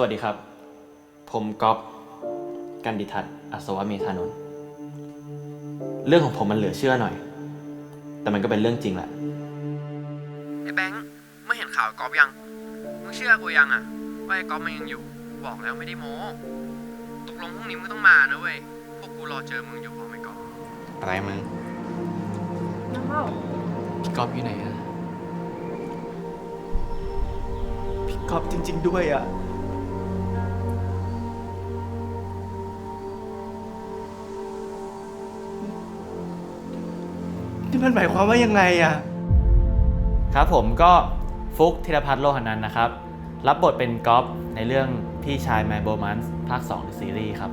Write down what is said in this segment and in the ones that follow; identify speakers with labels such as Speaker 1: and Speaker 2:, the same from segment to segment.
Speaker 1: สวัสดีครับ ผมก๊อฟกันดิทัศน์อัศวเมธานนท์เรื่องของผมมันเหลือเชื่อหน่อย แต่มันก็เป็นเรื่องจริงแหละ
Speaker 2: ไอ้แบงค์ไม่เห็นข่าวกอล์ฟยัง มึงเชื่อกูยังอะว่าไอ้กอล์ฟมันยังอยู่ บอกแล้วไม่ได้โม้ ตกลงพรุ่งนี้มึงต้องมานะเว้ย พวกกูรอเจอมึงอยู่พร้อมไอ้กอล์ฟ
Speaker 1: อะไรมึง
Speaker 3: น้องเล่า
Speaker 1: พี่ก๊อฟอยู่ไหนอะพี่ก๊อฟจริง ๆ ด้วยอะ
Speaker 4: นี่มันหมายความว่ายังไงอะ
Speaker 1: ครับผมก็ฟุกธีรพัฒน์โลหนันท์นะครับ รับบทเป็นก๊อฟในเรื่องพี่ชาย My Bromance ภาค2ในซีรีส์ครับ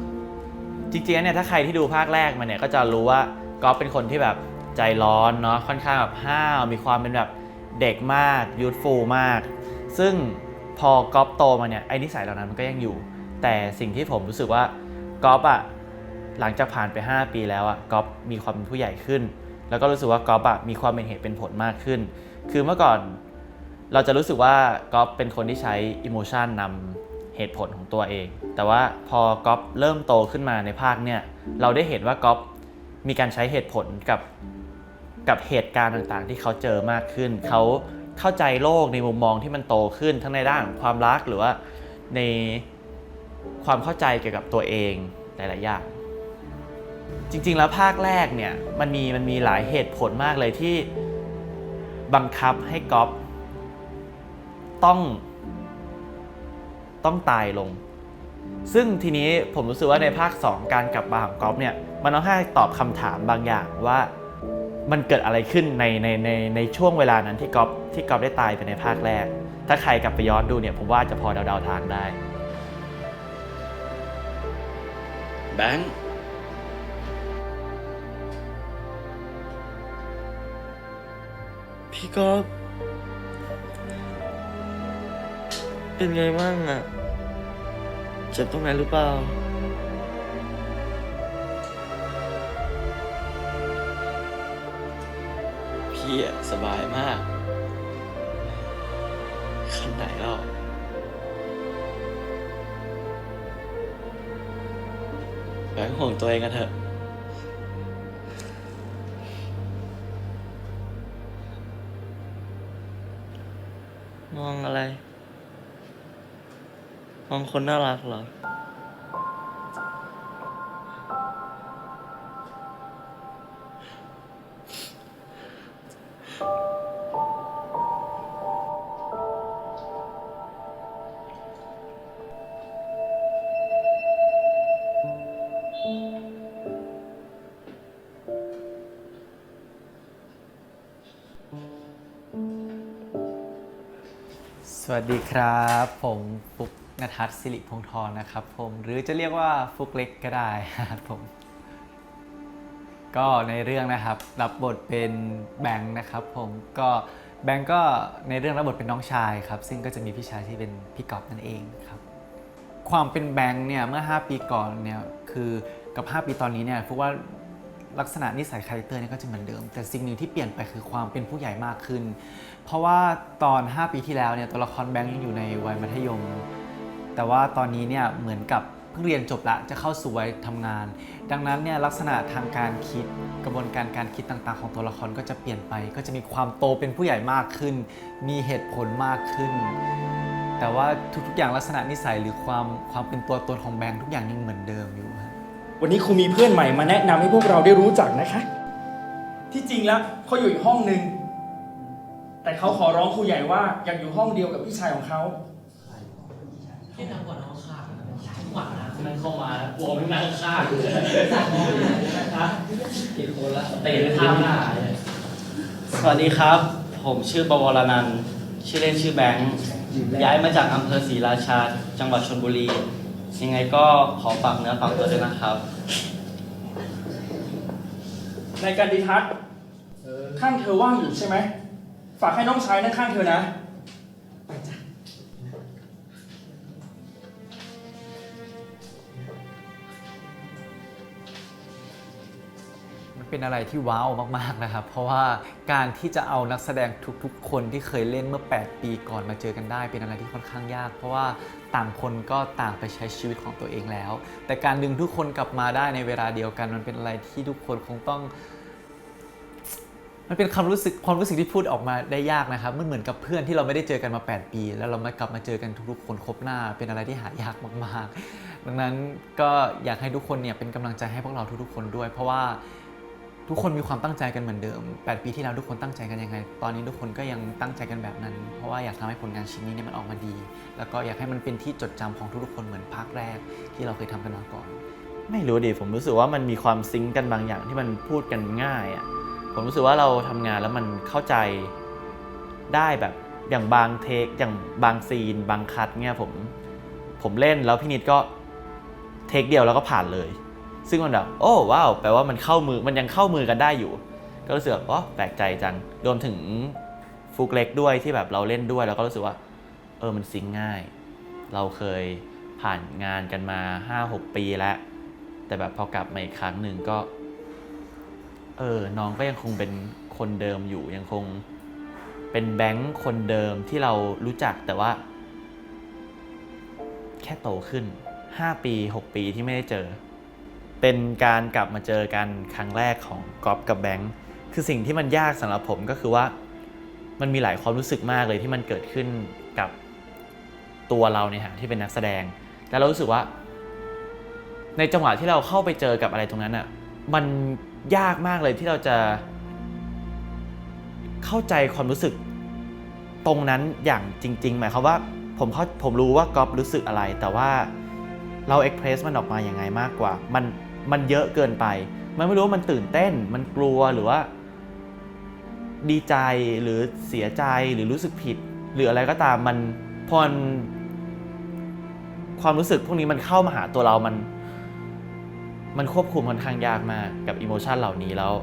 Speaker 1: จริงๆเนี่ยถ้าใครที่ดูภาคแรกมาเนี่ยก็จะรู้ว่าก๊อฟเป็นคนที่แบบใจร้อนเนาะค่อนข้างแบบห้าวมีความเป็นแบบเด็กมากยูทฟูลมาก ซึ่งพอก๊อฟโตมาเนี่ยไอ้นิสัยเหล่านั้นมันก็ยังอยู่ แต่สิ่งที่ผมรู้สึกว่าก๊อฟอะหลังจากผ่านไป 5 ปีแล้วอะก๊อฟมีความเป็นผู้ใหญ่ขึ้น แล้วก็รู้สึกว่าก๊อฟอะมีความเป็นเหตุเป็นผลมากขึ้น คือเมื่อก่อนเราจะรู้สึกว่าก๊อฟเป็นคนที่ใช้อิโมชันนำเหตุผลของตัวเอง แต่ว่าพอก๊อฟเริ่มโตขึ้นมาในภาคเนี่ยเราได้เห็นว่าก๊อฟมีการใช้เหตุผลกับกับเหตุการณ์ต่างๆ ที่เขาเจอมากขึ้น เขาเข้าใจโลกในมุมมองที่มันโตขึ้นทั้งในด้านความรักหรือว่าในความเข้าใจเกี่ยวกับตัวเองหลายๆอย่าง จริง ๆ แล้วภาคแรกเนี่ยมันมีมันมีหลายเหตุผลมากเลยที่บังคับให้ก๊อฟต้อง ต้องตายลง ซึ่งทีนี้ผมรู้สึกว่าในภาค 2 การกลับมาของก๊อฟเนี่ยมันต้องให้ตอบคำถามบางอย่างว่ามันเกิดอะไรขึ้นในในในในช่วงเวลานั้นที่ก๊อฟที่ก๊อฟได้ตายไปในภาคแรก ถ้าใครกลับไปย้อนดูเนี่ยผมว่าจะพอเดาๆทางได้
Speaker 4: แบงค์ พี่ก็ เป็นไงบ้างอะเจ็บตรงไหนหรือเปล่า
Speaker 1: พี่อะสบายมากขั้นไหนแล้วแบงห่วงตัวเองกันเถอะ
Speaker 4: มองคนน่ารักเหรอ
Speaker 5: สวัสดีครับ ผมฟุก นทัศสิริพงศ์ทรนะครับผมหรือจะเรียกว่าฟุกเล็กก็ได้ครับผม ก็ในเรื่องนะครับรับบทเป็นแบงค์นะครับผมก็แบงค์ก็ในเรื่องรับบทเป็นน้องชายครับ ซึ่งก็จะมีพี่ชายที่เป็นพี่กอบนั่นเองครับ ความเป็นแบงค์เนี่ยเมื่อ 5 ปีก่อนเนี่ยคือกับ 5 ปีตอนนี้เนี่ยฟุกว่าลักษณะนิสัยคาแรคเตอร์เนี่ยก็จะเหมือนเดิม แต่สิ่งหนึ่งที่เปลี่ยนไปคือความเป็นผู้ใหญ่มากขึ้น เพราะว่าตอน 5 ปีที่แล้วเนี่ยตัวละครแบงค์ยังอยู่ในวัยมัธยม แต่ว่าตอนนี้เนี่ยเหมือนกับเพิ่งเรียนจบละจะเข้าสู่วัยทำงาน ดังนั้นเนี่ยลักษณะทางการคิดกระบวนการการคิดต่างๆ ของตัวละครก็จะเปลี่ยนไป ก็จะมีความโตเป็นผู้ใหญ่มากขึ้น มีเหตุผลมากขึ้น แต่ว่าทุกๆอย่างลักษณะนิสัยหรือความความเป็นตัวตนของแบงค์ทุกอย่างยังเหมือนเดิมอยู่ครับ
Speaker 6: วันนี้ครูมีเพื่อนใหม่มาแนะนำให้พวกเราได้รู้จักนะคะ ที่จริงแล้วเขาอยู่อีกห้องหนึ่งแต่เขาขอร้องครูใหญ่ว่าอยากอยู่ห้องเดียวกับพี่ชายของเขา
Speaker 7: ที่นั่งกว่าน้องข้าทุกวันนะนั่งเข้ามาแล้วกลัวไม่นั่งข้างเลยนะกี่คนละเตะข้ามหน้าเลย
Speaker 4: สวัสดีครับ ผมชื่อปวรนันท์ชื่อเล่นชื่อแบงค์ย้ายมาจากอำเภอศรีราชา จังหวัดชลบุรี ยังไงก็ขอฝากเนื้อฝากตัวด้วยนะครับ
Speaker 6: ในการดิทัศน์ข้างเธอว่างอยู่ใช่ไหม ฝากให้น้องชายนั่งข้างเธอนะ
Speaker 5: เป็นอะไรที่ว้าวมากๆนะครับ เพราะว่าการที่จะเอานักแสดงทุกๆ คนที่เคยเล่นเมื่อ 8 ปีก่อนมาเจอกันได้ เป็นอะไรที่ค่อนข้างยาก เพราะว่าต่างคนก็ต่างไปใช้ชีวิตของตัวเองแล้ว แต่การดึงทุกคนกลับมาได้ในเวลาเดียวกันมันเป็นอะไรที่ทุกคนคงต้องมันเป็นความรู้สึกความรู้สึกที่พูดออกมาได้ยากนะครับ มันเหมือนกับเพื่อนที่เราไม่ได้เจอกันมา 8 ปี แล้วเรามากลับมาเจอกันทุกๆคนครบหน้า เป็นอะไรที่หายากมากๆ ดังนั้นก็อยากให้ทุกคนเนี่ยเป็นกำลังใจให้พวกเราทุกๆคนด้วย เพราะว่า ทุกคนมีความตั้งใจกันเหมือนเดิม 8 ปีที่แล้วทุกคนตั้งใจกันยังไง ตอนนี้ทุกคนก็ยังตั้งใจกันแบบนั้น เพราะว่าอยากทำให้ผลงานชิ้นนี้เนี่ยมันออกมาดี แล้วก็อยากให้มันเป็นที่จดจำของทุกๆคนเหมือนภาคแรกที่เราเคยทำกันมาก่อน
Speaker 1: ไม่รู้ดิผมรู้สึกว่ามันมีความซิงกันบางอย่างที่มันพูดกันง่ายอะ่ะผมรู้สึกว่าเราทำงานแล้วมันเข้าใจได้แบบอย่างบางเทคอย่างบางซีน บางคัดเนี่ยผมผมเล่นแล้วพี่นิดก็เทคเดียวแล้วก็ผ่านเลย ซึ่งมันแบบโอ้ว้าวแปลว่ามันเข้ามือมันยังเข้ามือกันได้อยู่ ก็รู้สึกแบบอ๋อแปลกใจจังรวมถึงฟุกเล็กด้วยที่แบบเราเล่นด้วยแล้วก็รู้สึกว่า เออมันซิงง่าย เราเคยผ่านงานกันมา 5-6 ปีแล้ว แต่แบบพอกลับมาอีกครั้งหนึ่งก็ เออน้องก็ยังคงเป็นคนเดิมอยู่ยังคงเป็นแบงค์คนเดิมที่เรารู้จักแต่ว่า แค่โตขึ้น 5 ปี 6 ปีที่ไม่ได้เจอ เป็นการกลับมาเจอกันครั้งแรกของก๊อฟกับแบงค์คือสิ่งที่มันยากสำหรับผมก็คือว่ามันมีหลายความรู้สึกมากเลยที่มันเกิดขึ้นกับตัวเราในฐานะที่เป็นนักแสดงแล้วเรารู้สึกว่า ในจังหวะที่เราเข้าไปเจอกับอะไรตรงนั้นอะมันยากมากเลยที่เราจะ เข้าใจความรู้สึกตรงนั้นอย่างจริง ๆ หมายความว่าผมเขาผมรู้ว่าก๊อฟรู้สึกอะไร แต่ว่าเราเอ็กเพรสมันออกมาอย่างไงมากกว่า มัน มันเยอะเกินไป มันไม่รู้ว่ามันตื่นเต้น มันกลัวหรือว่า ดีใจหรือเสียใจหรือรู้สึกผิด หรืออะไรก็ตามมันพอความรู้สึกพวกนี้มันเข้ามาหาตัวเรามัน มันควบคุมค่อนข้างยากมากกับอิโมชันเหล่านี้แล้ว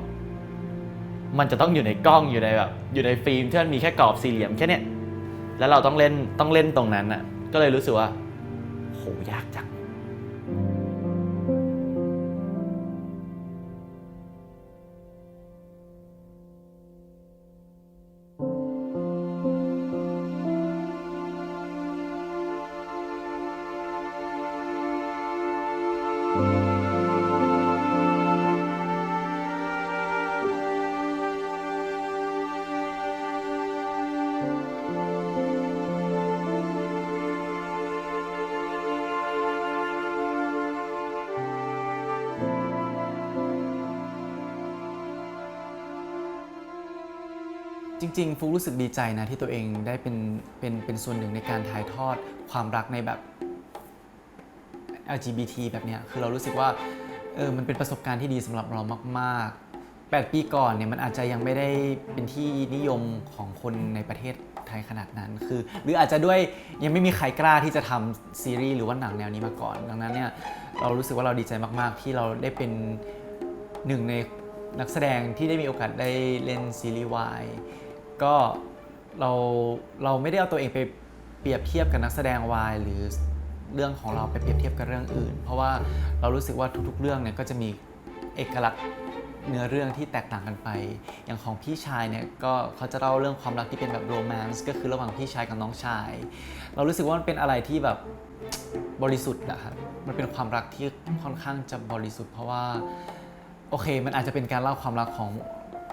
Speaker 1: มันจะต้องอยู่ในกล้องอยู่ในแบบ อยู่ในฟิล์มที่มันมีแค่กรอบสี่เหลี่ยมแค่เนี้ยแล้วเราต้องเล่นต้องเล่นตรงนั้นอะ ก็เลยรู้สึกว่า โหยากจัง
Speaker 5: ริงๆฟุกรู้สึกดีใจนะที่ตัวเองได้เป็นเป็นเป็นส่วนหนึ่งในการถ่ายทอดความรักในแบบ LGBT แบบเนี้ยคือเรารู้สึกว่าเออมันเป็นประสบการณ์ที่ดีสำหรับเรามาก ๆ 8 ปีก่อนเนี่ยมันอาจจะยังไม่ได้เป็นที่นิยมของคนในประเทศไทยขนาดนั้น คือ หรืออาจจะด้วยยังไม่มีใครกล้าที่จะทำซีรีส์หรือว่าหนังแนวนี้มาก่อน ดังนั้นเนี่ยเรารู้สึกว่าเราดีใจมาก ๆ ที่เราได้เป็นหนึ่งในนักแสดงที่ได้มีโอกาสได้เล่นซีรีส์วาย ก็เราเราไม่ได้เอาตัวเองไปเปรียบเทียบกับนักแสดงวายหรือเรื่องของเราไปเปรียบเทียบกับเรื่องอื่น เพราะว่าเรารู้สึกว่าทุกๆ เรื่องเนี่ยก็จะมีเอกลักษณ์เนื้อเรื่องที่แตกต่างกันไป อย่างของพี่ชายเนี่ยก็เขาจะเล่าเรื่องความรักที่เป็นแบบโรแมนต์ก็คือระหว่างพี่ชายกับน้องชาย เรารู้สึกว่ามันเป็นอะไรที่แบบบริสุทธิ์อะครับมันเป็นความรักที่ค่อนข้างจะบริสุทธิ์ เพราะว่าโอเค มันอาจจะเป็นการเล่าความรักของ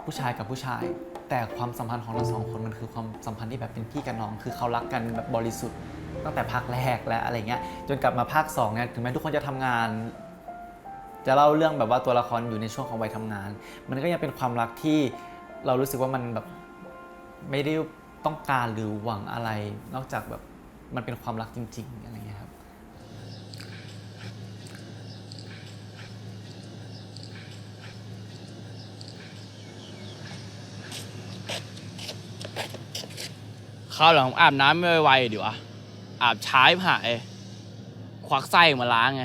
Speaker 5: ผู้ชายกับผู้ชาย แต่ความสัมพันธ์ของเราสองคนมันคือความสัมพันธ์ที่แบบเป็นพี่กับน้อง คือเขารักกันแบบบริสุทธิ์ ตั้งแต่ภาคแรกและอะไรเงี้ยจนกลับมาภาค2เนี่ยถึงแม้ทุกคนจะทำงาน จะเล่าเรื่องแบบว่าตัวละครอยู่ในช่วงของวัยทำงาน มันก็ยังเป็นความรักที่เรารู้สึกว่ามันแบบไม่ได้ต้องการหรือหวังอะไร นอกจากแบบมันเป็นความรักจริงๆอะไรเงี้ย ครับ
Speaker 7: ข้าวหลังอาบน้ำไม่ไวๆดีวะอาบช้าหายควักไส้มาล้างไง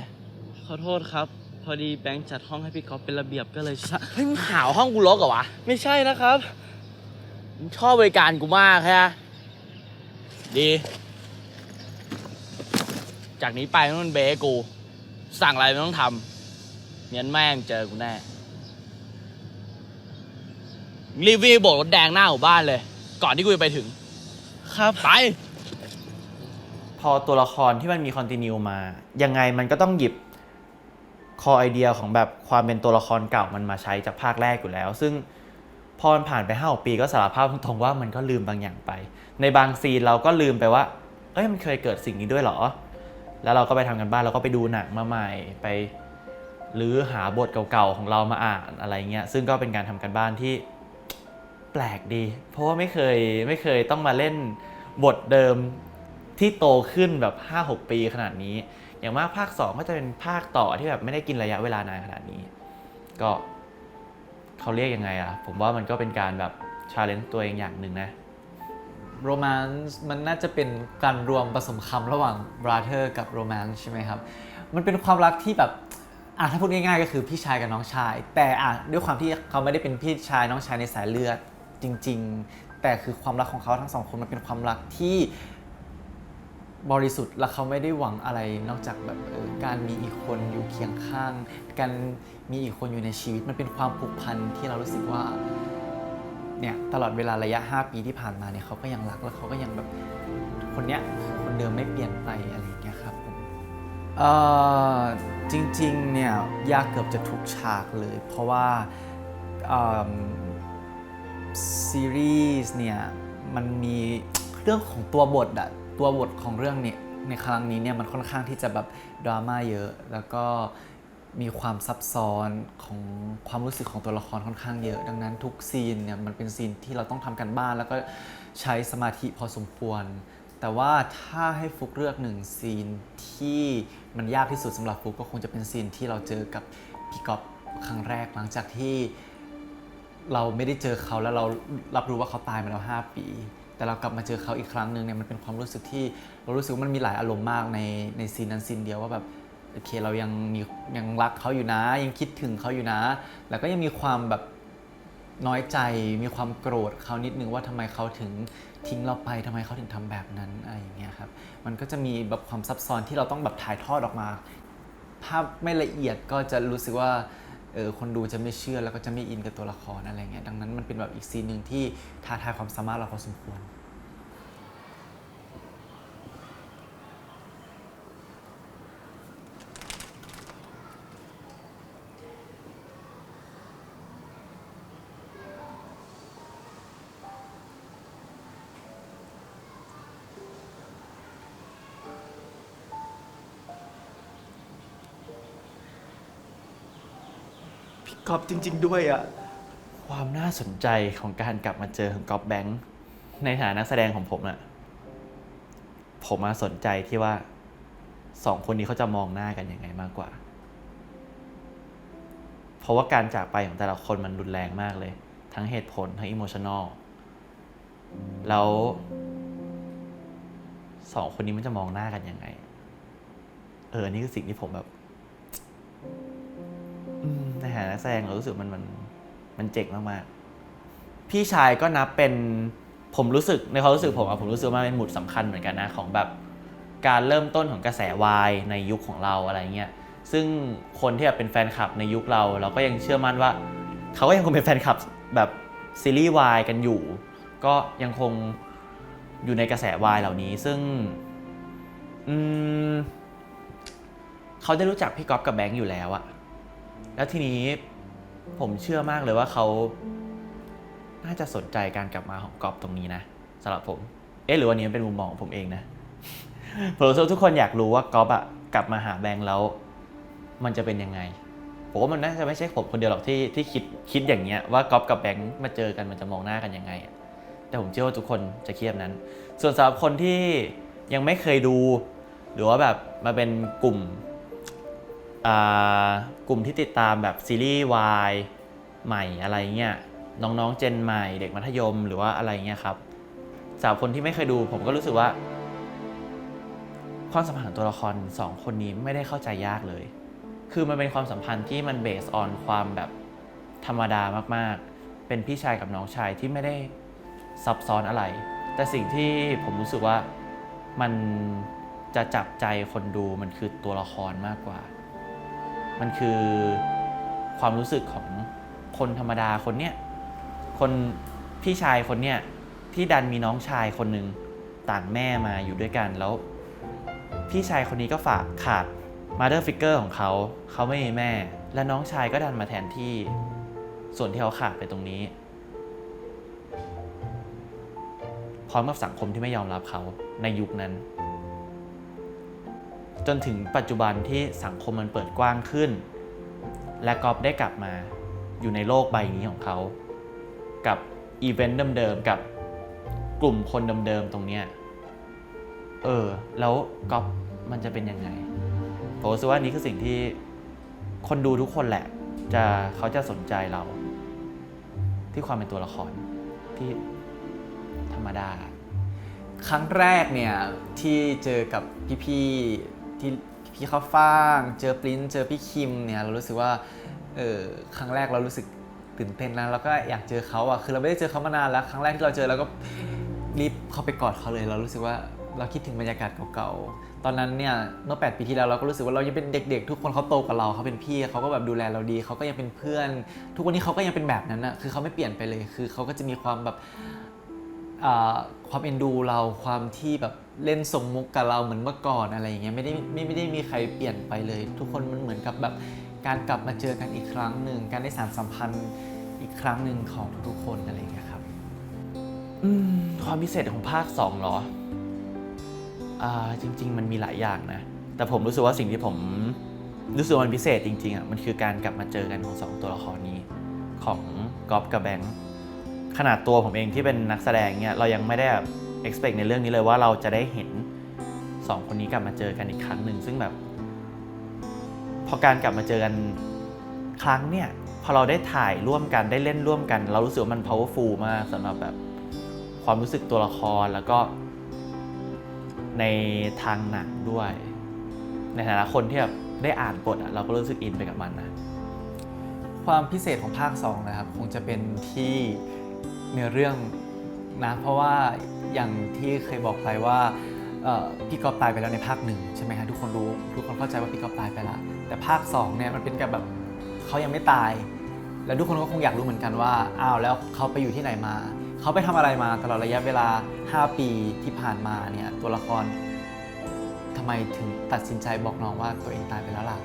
Speaker 4: ขอโทษครับ พอดีแบงค์จัดห้องให้พี่ก๊อฟเป็นระเบียบก็เลยใช่
Speaker 7: เฮ้ยมึงหาวห้องกูรกเหรอวะ
Speaker 4: ไม่ใช่นะครับ
Speaker 7: มึงชอบบริการกูมากแค่ดี จากนี้ไปมันเบกู สั่งอะไรไม่ต้องทำเมียนแม่งเจอกูแน่รีบวิ่งโบกรถแดงหน้าหมู่บ้านเลย ก่อนที่กูจะไปถึง
Speaker 1: ครับ
Speaker 7: ไป
Speaker 1: พอตัวละครที่มันมีคอนติเนียมา ยังไงมันก็ต้องหยิบคอไอเดียของแบบความเป็นตัวละครเก่ามันมาใช้จากภาคแรกอยู่แล้ว ซึ่งพอมันผ่านไปห้าปีก็สารภาพตรงๆว่ามันก็ลืมบางอย่างไป ในบางซีนเราก็ลืมไปว่า เอ้ยมันเคยเกิดสิ่งนี้ด้วยเหรอ แล้วเราก็ไปทำกันบ้านเราก็ไปดูหนังมาใหม่ไปหรือหาบทเก่าๆของเรามาอ่านอะไรเงี้ยซึ่งก็เป็นการทำกันบ้านที่ แปลกดี เพราะว่าไม่เคยไม่เคยต้องมาเล่นบทเดิมที่โตขึ้นแบบ 5-6 ปีขนาดนี้ อย่างมากภาค 2 ก็จะเป็นภาคต่อที่แบบไม่ได้กินระยะเวลานานขนาดนี้ ก็เขาเรียกยังไงอะผมว่ามันก็เป็นการแบบชาเลนจ์ตัวเองอย่างหนึ่งนะ
Speaker 5: โรแมนต์มันน่าจะเป็นการรวมผสมคำระหว่าง brother กับ romance ใช่ไหมครับ มันเป็นความรักที่แบบอะถ้าพูดง่ายๆก็คือพี่ชายกับน้องชาย แต่อะด้วยความที่เขาไม่ได้เป็นพี่ชายน้องชายในสายเลือด จริง ๆ แต่คือความรักของเขาทั้งสองคนมันเป็นความรักที่บริสุทธิ์และเขาไม่ได้หวังอะไรนอกจากแบบออการมีอีกคนอยู่เคียงข้าง การมีอีกคนอยู่ในชีวิตมันเป็นความผูกพันที่เรารู้สึกว่าเนี่ยตลอดเวลาระยะ 5 ปีที่ผ่านมาเนี่ยเขาก็ยังรักแล้วเขาก็ยังแบบคนเนี้ยคนเดิมไม่เปลี่ยนไปอะไรอย่างเงี้ยครับผมเอ่อจริงๆเนี่ยยากเกือบจะทุกฉากเลย เพราะว่า ซีรีส์เนี่ยมันมีเรื่องของตัวบทอะตัวบทของเรื่องเนี่ยในครั้งนี้เนี่ยมันค่อนข้างที่จะแบบดราม่าเยอะ แล้วก็มีความซับซ้อนของความรู้สึกของตัวละครค่อนข้างเยอะ ดังนั้นทุกซีนเนี่ยมันเป็นซีนที่เราต้องทำกันบ้าน แล้วก็ใช้สมาธิพอสมควร แต่ว่าถ้าให้ฟุกเลือกหนึ่งซีนที่มันยากที่สุดสำหรับฟุกก็คงจะเป็นซีนที่เราเจอกับพี่ก๊อฟครั้งแรกหลังจากที่ เราไม่ได้เจอเขาแล้วเรารับรู้ว่าเขาตายมาแล้ว 5 ปี แต่เรากลับมาเจอเขาอีกครั้งหนึ่งเนี่ยมันเป็นความรู้สึกที่เรารู้สึกว่ามันมีหลายอารมณ์มากในในซีนนั้นซีนเดียวว่าแบบโอเคเรายังมียังรักเขาอยู่นะ ยังคิดถึงเขาอยู่นะ แล้วก็ยังมีความแบบน้อยใจมีความโกรธเขานิดนึงว่าทำไมเขาถึงทิ้งเราไปทำไมเขาถึงทำแบบนั้นอะไรอย่างเงี้ยครับมันก็จะมีแบบความซับซ้อนที่เราต้องแบบถ่ายทอดออกมา ภาพไม่ละเอียดก็จะรู้สึกว่า เออคนดูจะไม่เชื่อแล้วก็จะไม่อินกับตัวละครอะไรเงี้ยดังนั้นมันเป็นแบบอีกซีนหนึ่งที่ท้าทายความสามารถเราพอสมควร
Speaker 1: พี่ก๊อฟจริง ๆ ด้วยอะความน่าสนใจของการกลับมาเจอของก๊อฟแบงค์ในฐานะนักแสดงของผมอะผมมาสนใจที่ว่าสองคนนี้เขาจะมองหน้ากันยังไงมากกว่า เพราะว่าการจากไปของแต่ละคนมันรุนแรงมากเลย ทั้งเหตุผล ทั้งอิโมชันอลแล้วสองคนนี้มันจะมองหน้ากันยังไง เออ นี่คือสิ่งที่ผมแบบ ฐานะนักแสดงเรารู้สึกมันมันมันเจ๋งมากๆ พี่ชายก็นับเป็นผมรู้สึกในความรู้สึกผมอะผมรู้สึกว่าเป็นหมุดสำคัญเหมือนกันนะของแบบการเริ่มต้นของกระแสวายในยุคของเราอะไรเงี้ยซึ่งคนที่แบบเป็นแฟนคลับในยุคเรา เราก็ยังเชื่อมั่นว่า เขาก็ยังคงเป็นแฟนคลับแบบซีรีส์วายกันอยู่ ก็ยังคงอยู่ในกระแสวายเหล่านี้ ซึ่งอืมเขาได้รู้จักพี่ก๊อฟกับแบงค์อยู่แล้วอะ แล้วทีนี้ผมเชื่อมากเลยว่าเขาน่าจะสนใจการกลับมาของกอบตรงนี้นะสำหรับผม เอ๊ะหรือวันนี้มันเป็นมุมมองของผมเองนะผมรู้สึกทุกคนอยากรู้ว่ากอบอะกลับมาหาแบงค์แล้ว มันจะเป็นยังไงผมว่ามันน่าจะไม่ใช่ผมคนเดียวหรอกที่ที่คิดคิดอย่างเงี้ยว่ากอบกับแบงค์มาเจอกันมันจะมองหน้ากันยังไง แต่ผมเชื่อว่าทุกคนจะคิดแบนั้น ส่วนสำหรับคนที่ยังไม่เคยดู หรือว่าแบบมาเป็นกลุ่ม กลุ่มที่ติดตามแบบซีรีส์วายใหม่อะไรเงี้ยน้องๆเจนใหม่เด็กมัธยมหรือว่าอะไรเงี้ยครับสำหรับคนที่ไม่เคยดูผมก็รู้สึกว่า ความสัมพันธ์ของตัวละครสองคนนี้ไม่ได้เข้าใจยากเลย คือมันเป็นความสัมพันธ์ที่มันเบสออนความแบบธรรมดามากๆ เป็นพี่ชายกับน้องชายที่ไม่ได้ซับซ้อนอะไร แต่สิ่งที่ผมรู้สึกว่ามันจะจับใจคนดูมันคือตัวละครมากกว่า มันคือความรู้สึกของคนธรรมดาคนเนี้ยคนพี่ชายคนเนี้ยที่ดันมีน้องชายคนหนึ่งต่างแม่มาอยู่ด้วยกันแล้ว พี่ชายคนนี้ก็ฝากขาดมาเดอร์ฟิกเกอร์ของเขา เขาไม่มีแม่ และน้องชายก็ดันมาแทนที่ ส่วนที่เขาขาดไปตรงนี้ พร้อมกับสังคมที่ไม่ยอมรับเขาในยุคนั้น จนถึงปัจจุบันที่สังคมมันเปิดกว้างขึ้น และกอฟได้กลับมาอยู่ในโลกใบนี้ของเขา กับอีเวนต์เดิมๆกับกลุ่มคนเดิมๆตรงเนี้ยเออ แล้วก๊อปมันจะเป็นยังไงผมรู้สึกว่านี่คือสิ่งที่คนดูทุกคนแหละ จะเขาจะสนใจเรา ที่ความเป็นตัวละครที่ธรรมดา
Speaker 5: ครั้งแรกเนี่ยที่เจอกับพี่ๆ ที่พี่ข้าวฟ่าง เจอปริ้นเจอพี่คิมเนี่ยเรารู้สึกว่าเออครั้งแรกเรารู้สึกตื่นเต้นนะแล้วก็อยากเจอเขาอะคือเราไม่ได้เจอเขามานานแล้วครั้งแรกที่เราเจอเราก็รีบเข้าไปกอดเขาเลย เรารู้สึกว่าเราคิดถึงบรรยากาศเก่าๆ ตอนนั้นเนี่ยเมื่อ 8 ปีที่แล้วเราก็รู้สึกว่าเรายังเป็นเด็กๆ ทุกคนเขาโตกว่าเราเขาเป็นพี่เขาก็แบบดูแลเราดีเขาก็ยังเป็นเพื่อน ทุกวันนี้เขาก็ยังเป็นแบบนั้นอะคือเขาไม่เปลี่ยนไปเลย คือเขาก็จะมีความแบบ ความเอ็นดูเราความที่แบบเล่นสมมุกกับเราเหมือนเมื่อก่อนอะไรอย่างเงี้ยไม่ได้ไม่ไม่ได้มีใครเปลี่ยนไปเลย ทุกคนมันเหมือนกับแบบการกลับมาเจอกันอีกครั้งหนึ่งการได้สานสัมพันธ์อีกครั้งหนึ่งของทุกๆคนอะไรอย่างเงี้ยครับ
Speaker 1: อืมความพิเศษของภาค2เหรออ่าจริง ๆ มันมีหลายอย่างนะ แต่ผมรู้สึกว่าสิ่งที่ผมรู้สึกว่ามันพิเศษจริงๆอะมันคือการกลับมาเจอกันของสองตัวละครนี้ ของกอฟกับแบงค์ ขนาดตัวผมเองที่เป็นนักแสดงเนี่ยเรายังไม่ได้แบบ expect ในเรื่องนี้เลยว่าเราจะได้เห็นสองคนนี้กลับมาเจอกันอีกครั้งหนึ่งซึ่งแบบ พอการกลับมาเจอกันครั้งเนี่ยพอเราได้ถ่ายร่วมกันได้เล่นร่วมกัน เรารู้สึกว่ามัน powerful มากสำหรับแบบความรู้สึกตัวละครแล้วก็ในทางหนังด้วย ในฐานะคนที่แบบได้อ่านบทอะเราก็รู้สึกอินไปกับมันนะ
Speaker 5: ความพิเศษของภาค 2 นะครับ คงจะเป็นที่ เนื้อเรื่องนะเพราะว่าอย่างที่เคยบอกไปว่าพี่กอฟตายไปแล้วในภาคหนึ่งใช่ไหมฮะทุกคนรู้ทุกคนเข้าใจว่าพี่กอฟตายไปแล้วแต่ภาค2เนี่ยมันเป็นกับแบบเขายังไม่ตาย แล้วทุกคนก็คงอยากรู้เหมือนกันว่าอ้าวแล้วเขาไปอยู่ที่ไหนมาเขาไปทำอะไรมาตลอดระยะเวลา 5 ปีที่ผ่านมาเนี่ยตัวละครทำไมถึงตัดสินใจบอกน้องว่าตัวเองตายไปแล้วล่ะ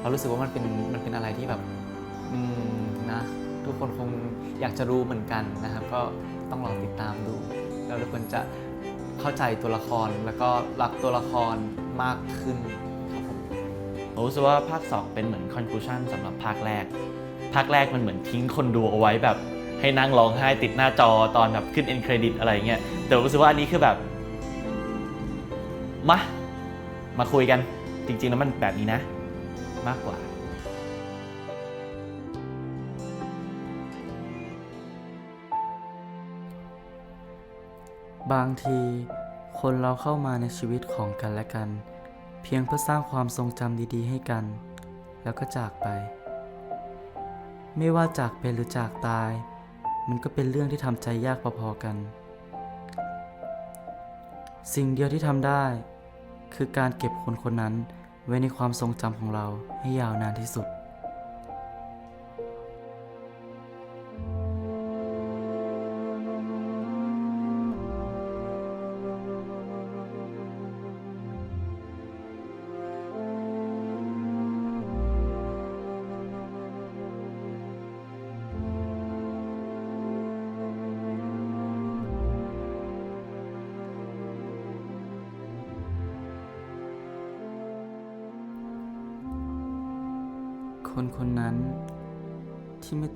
Speaker 5: เรารู้สึกว่ามันเป็นมันเป็นอะไรที่แบบ อืมนะ ทุกคนคงอยากจะรู้เหมือนกันนะครับ ก็ต้องรอติดตามดู แล้วทุกคนจะเข้าใจตัวละครแล้วก็รักตัวละครมากขึ้นครับผม
Speaker 1: ผมรู้สึกว่าภาค 2 เป็นเหมือน conclusion สำหรับภาคแรก ภาคแรกมันเหมือนทิ้งคนดูเอาไว้แบบให้นั่งร้องไห้ติดหน้าจอตอนแบบขึ้น end credit อะไรเงี้ยแต่รู้สึกว่าอันนี้คือแบบมามาคุยกันจริง ๆ แล้วมันแบบนี้นะ มากกว่า
Speaker 8: บางทีคนเราเข้ามาในชีวิตของกันและกัน เพียงเพื่อสร้างความทรงจำดีๆ ให้กัน แล้วก็จากไป ไม่ว่าจากเป็นหรือจากตาย มันก็เป็นเรื่องที่ทำใจยากพอๆกัน สิ่งเดียวที่ทำได้ คือการเก็บคนคนนั้นไว้ในความทรงจำของเราให้ยาวนานที่สุด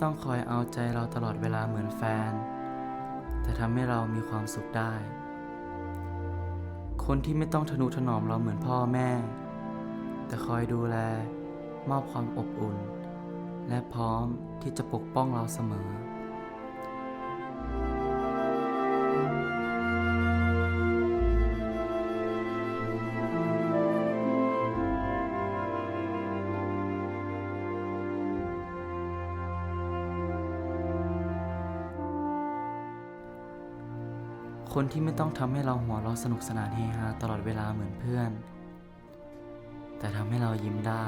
Speaker 8: ต้องคอยเอาใจเราตลอดเวลาเหมือนแฟน แต่ทำให้เรามีความสุขได้ คนที่ไม่ต้องทนุถนอมเราเหมือนพ่อแม่ แต่คอยดูแล มอบความอบอุ่น และพร้อมที่จะปกป้องเราเสมอ ที่ไม่ต้องทำให้เราหัวเราะสนุกสนานเฮฮาตลอดเวลาเหมือนเพื่อน แต่ทำให้เรายิ้มได้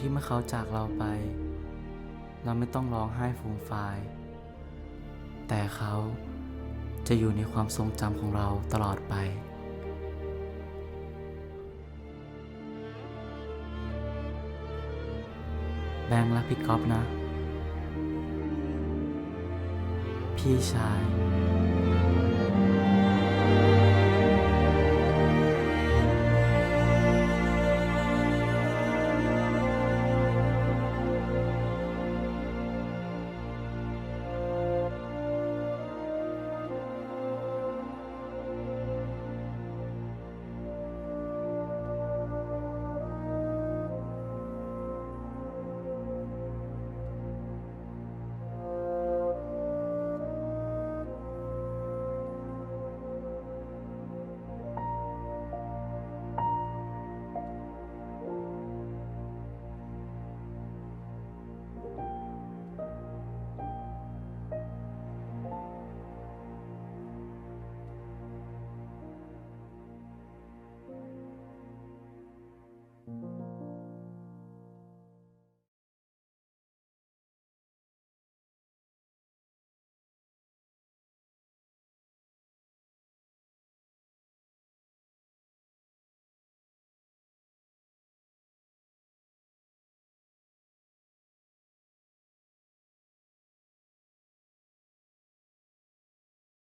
Speaker 8: ที่เมื่อเขาจากเราไป เราไม่ต้องร้องไห้ฟูมฟาย แต่เขาจะอยู่ในความทรงจำของเราตลอดไปแบงค์รักพี่ก๊อฟนะ พี่ชาย